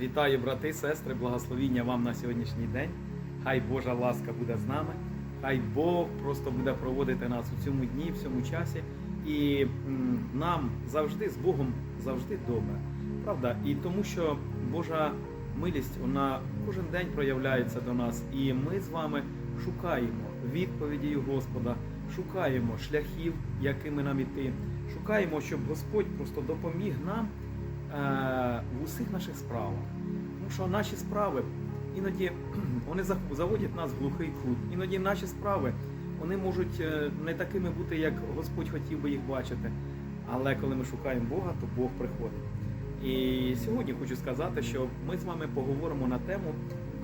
Вітаю, брати, сестри, благословіння вам на сьогоднішній день. Хай Божа ласка буде з нами. Хай Бог просто буде проводити нас у цьому дні, в цьому часі. І нам завжди з Богом завжди добре. Правда? І тому що Божа милість вона кожен день проявляється до нас, і ми з вами шукаємо відповіді Господа, шукаємо шляхів, якими нам іти, шукаємо, щоб Господь просто допоміг нам в усіх наших справах. Тому що наші справи іноді вони заводять нас в глухий кут. Іноді наші справи вони можуть е, не такими бути, як Господь хотів би їх бачити. Але коли ми шукаємо Бога, то Бог приходить. І сьогодні хочу сказати, що ми з вами поговоримо на тему,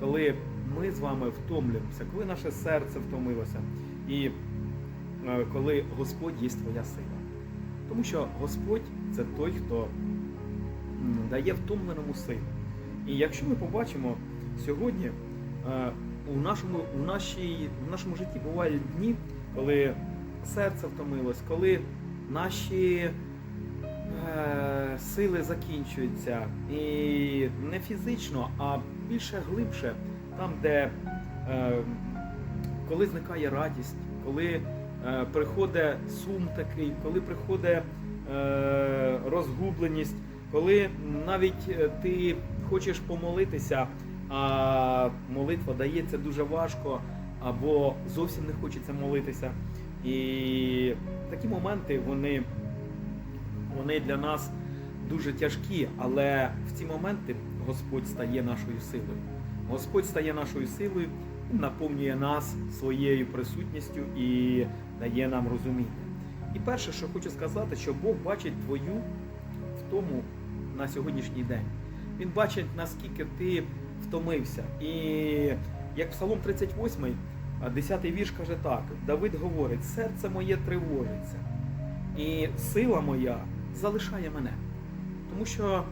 коли ми з вами втомлюємося, коли наше серце втомилося, і е, коли Господь є твоя сила. Тому що Господь це той, хто дає втомленому силу. І якщо ми побачимо сьогодні, е, у нашому, у, нашій, в нашому житті бувають дні, коли серце втомилось, коли наші е, сили закінчуються. І не фізично, а більше глибше, там, де е, коли зникає радість, коли е, приходить сум такий, коли приходить е, розгубленість, коли навіть е, ти хочеш помолитися, а молитва дається дуже важко, або зовсім не хочеться молитися. І такі моменти вони, вони для нас дуже тяжкі, але в ці моменти Господь стає нашою силою. Господь стає нашою силою, наповнює нас своєю присутністю і дає нам розуміння. І перше, що хочу сказати, що Бог бачить твою втому на сьогоднішній день. Він бачить, наскільки ти втомився. І як Псалом 38, 10 вірш каже так: Давид говорить: серце моє тривожиться, і сила моя залишає мене. Тому що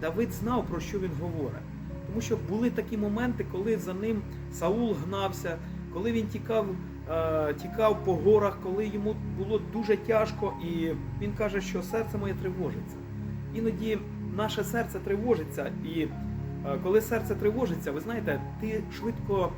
Давид знав, про що він говорить. Тому що були такі моменти, коли за ним Саул гнався, коли він тікав, е, тікав по горах, коли йому було дуже тяжко, і він каже, що серце моє тривожиться. Іноді наше серце тривожиться, і е, коли серце тривожиться, ви знаєте, ти швидко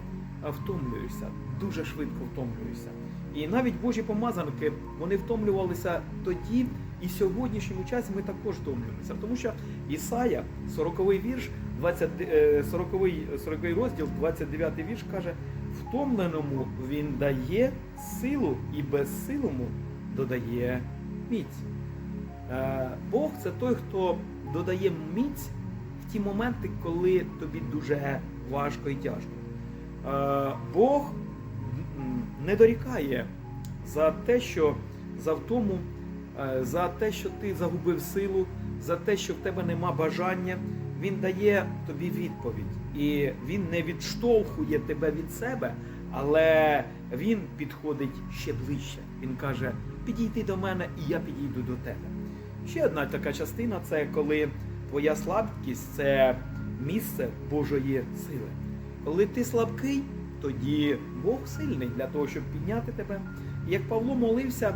е, втомлюєшся, дуже швидко втомлюєшся. І навіть Божі помазанки вони втомлювалися тоді, і в сьогоднішньому часі ми також втомлюємося. Тому що Ісая, 40-й вірш, 20, е, 40-й 40 розділ, 29 вірш каже: втомленому він дає силу і безсилому додає міць. Е, Бог це той, хто додає міць в ті моменти, коли тобі дуже важко і тяжко. Е, Бог не дорікає за те, що за втому, е, за те, що ти загубив силу, за те, що в тебе нема бажання. Він дає тобі відповідь. І він не відштовхує тебе від себе, але він підходить ще ближче. Він каже: підійди до мене, і я підійду до тебе. Ще одна така частина це коли твоя слабкість це місце Божої сили. Коли ти слабкий, тоді Бог сильний для того, щоб підняти тебе. Як Павло молився е-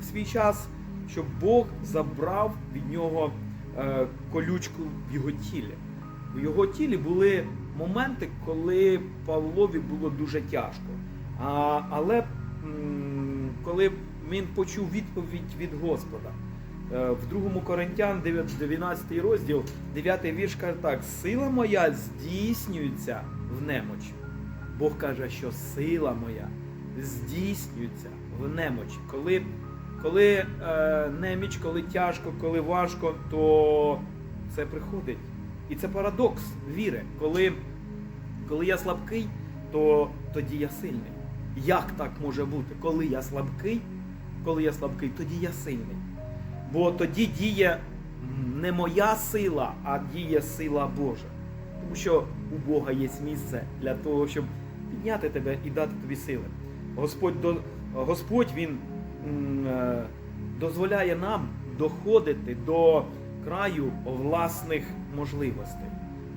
в свій час, щоб Бог забрав від нього е- колючку в його тілі. У його тілі були моменти, коли Павлові було дуже тяжко. А, але м, коли він почув відповідь від Господа. Е, В 2 Коринтян, 12 розділ, 9 вірш каже так: сила моя здійснюється в немочі. Бог каже, що сила моя здійснюється в немочі. Коли, коли е, неміч, коли тяжко, коли важко, то це приходить. І це парадокс віри. Коли, коли я слабкий, то тоді я сильний. Як так може бути? Коли я слабкий, коли я слабкий, тоді я сильний. Бо тоді діє не моя сила, а діє сила Божа. Тому що у Бога є місце для того, щоб підняти тебе і дати тобі сили. Господь, до, Господь Він е, дозволяє нам доходити до краю власних можливостей.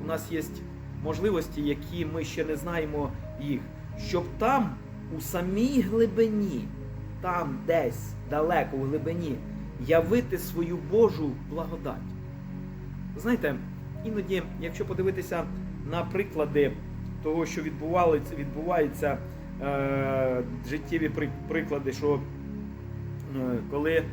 У нас є можливості, які ми ще не знаємо їх, щоб там, у самій глибині, там десь далеко в глибині, явити свою Божу благодать. Знаєте, іноді, якщо подивитися на приклади того, що відбувається, е, життєві приклади, що е, коли,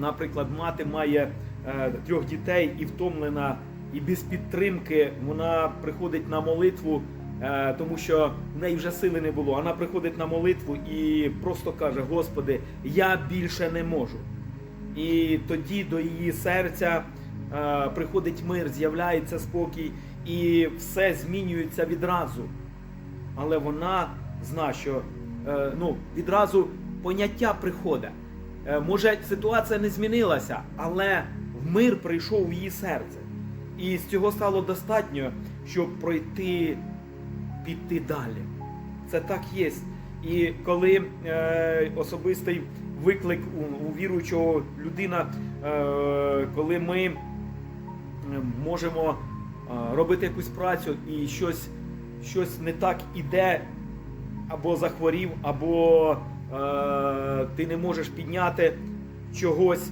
наприклад, мати має е, трьох дітей і втомлена, і без підтримки вона приходить на молитву, тому що в неї вже сили не було. Вона приходить на молитву і просто каже: Господи, я більше не можу. І тоді до її серця е, приходить мир, з'являється спокій, і все змінюється відразу. Але вона знає, що е, ну, відразу поняття приходить. Е, може, ситуація не змінилася, але мир прийшов в її серце. І з цього стало достатньо, щоб пройти, піти далі. Це так є. І коли е, особистий виклик у, у віруючого людина, е, коли ми е, можемо е, робити якусь працю і щось, щось не так іде, або захворів, або е, ти не можеш підняти чогось,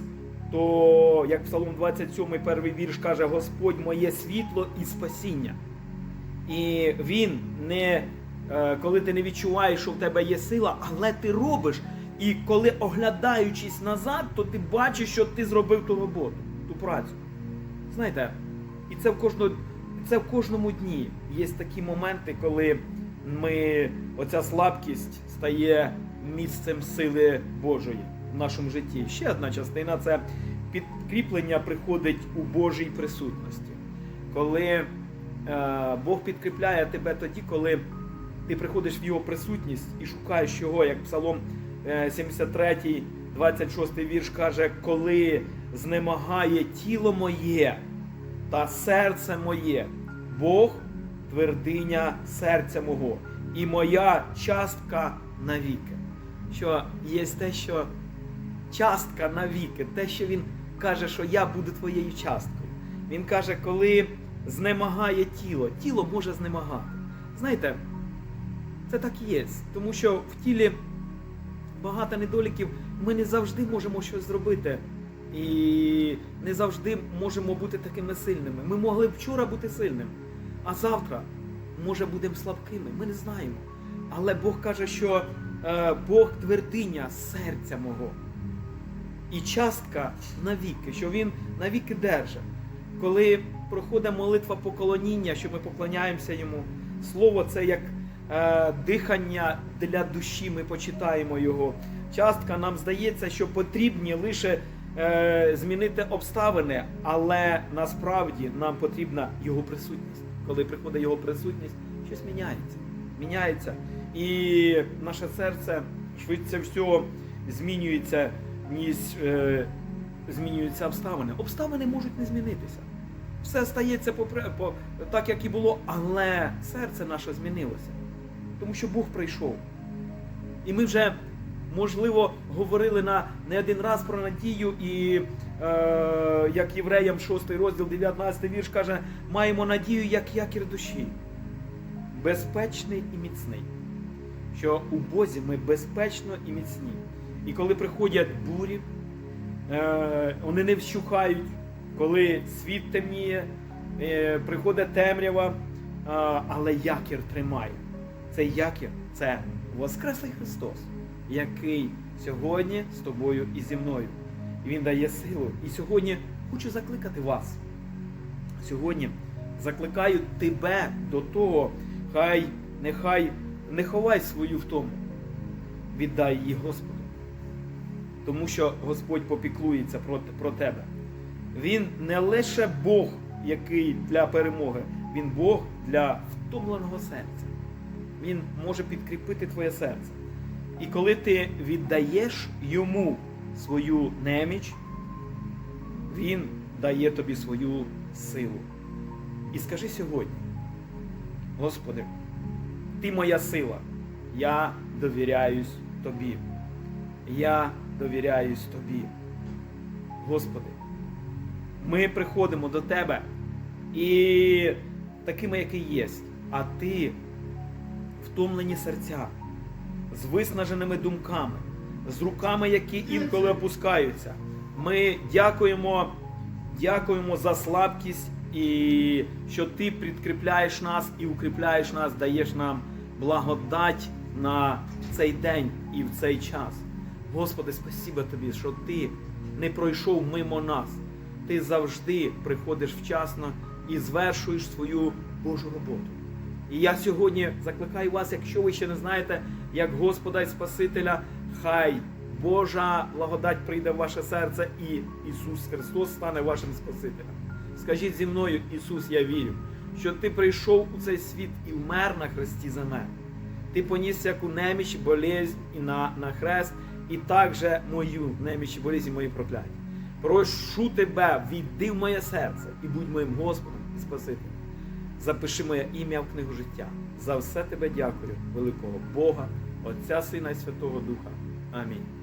то як Псалом 27, перший вірш каже, Господь моє світло і спасіння. І він не е, коли ти не відчуваєш, що в тебе є сила, але ти робиш. І коли оглядаючись назад, то ти бачиш, що ти зробив ту роботу, ту працю. Знаєте, і це в кожному, це в кожному дні. Є такі моменти, коли ми, оця слабкість стає місцем сили Божої в нашому житті. Ще одна частина це підкріплення приходить у Божій присутності. Коли Бог підкріпляє тебе тоді, коли ти приходиш в його присутність і шукаєш його, як Псалом е, 73, 26 вірш каже, коли знемагає тіло моє та серце моє, Бог твердиня серця мого, і моя частка навіки. Що є те, що частка навіки, те, що він каже, що я буду твоєю часткою. Він каже, коли знемагає тіло, тіло може знемагати. Знаєте, це так і є. Тому що в тілі багато недоліків, ми не завжди можемо щось зробити. І не завжди можемо бути такими сильними. Ми могли вчора бути сильними, а завтра, може, будемо слабкими. Ми не знаємо. Але Бог каже, що е, Бог твердиня серця мого. І частка навіки, що він навіки держить. Коли проходить молитва поклоніння, що ми поклоняємося йому, слово це як е, дихання для душі, ми почитаємо його. Частка нам здається, що потрібні лише е, змінити обставини, але насправді нам потрібна його присутність. Коли приходить його присутність, щось міняється. Міняється. І наше серце швидше всього змінюється, ніж е, змінюються обставини. Обставини можуть не змінитися. Все стається попри- по, так, як і було, але серце наше змінилося. Тому що Бог прийшов. І ми вже, можливо, говорили на не один раз про надію, і е, як євреям 6 розділ, 19 вірш каже, маємо надію як якір душі. Безпечний і міцний. Що у Бозі ми безпечно і міцні. І коли приходять бурі, е, вони не вщухають, коли світ темніє, е, приходить темрява, е, але якір тримає. Цей якір це Воскреслий Христос, який сьогодні з тобою і зі мною. І Він дає силу. І сьогодні хочу закликати вас. Сьогодні закликаю тебе до того, хай нехай не ховай свою втому, віддай її Господу. Тому що Господь попіклується про, про тебе. Він не лише Бог, який для перемоги, він Бог для втомленого серця. Він може підкріпити твоє серце. І коли ти віддаєш йому свою неміч, він дає тобі свою силу. І скажи сьогодні, Господи, ти моя сила, я довіряюсь тобі. Я довіряюсь тобі. Господи, ми приходимо до Тебе і такими, які є, а Ти втомлені серця, з виснаженими думками, з руками, які інколи опускаються. Ми дякуємо, дякуємо за слабкість і що Ти підкріпляєш нас і укріпляєш нас, даєш нам благодать на цей день і в цей час. Господи, спасіба Тобі, що Ти не пройшов мимо нас. Ти завжди приходиш вчасно і звершуєш свою Божу роботу. І я сьогодні закликаю вас, якщо ви ще не знаєте, як Господа і Спасителя, хай Божа благодать прийде в ваше серце і Ісус Христос стане вашим Спасителем. Скажіть зі мною, Ісус, я вірю, що Ти прийшов у цей світ і вмер на хресті за мене. Ти поніс всяку неміч, болезнь і на, на хрест, і також мою неміч, болезнь, і мої прокляття. Прошу тебе, війди в моє серце і будь моїм Господом і Спасителем. Запиши моє ім'я в книгу життя. За все тебе дякую, великого Бога, Отця Сина і Святого Духа. Амінь.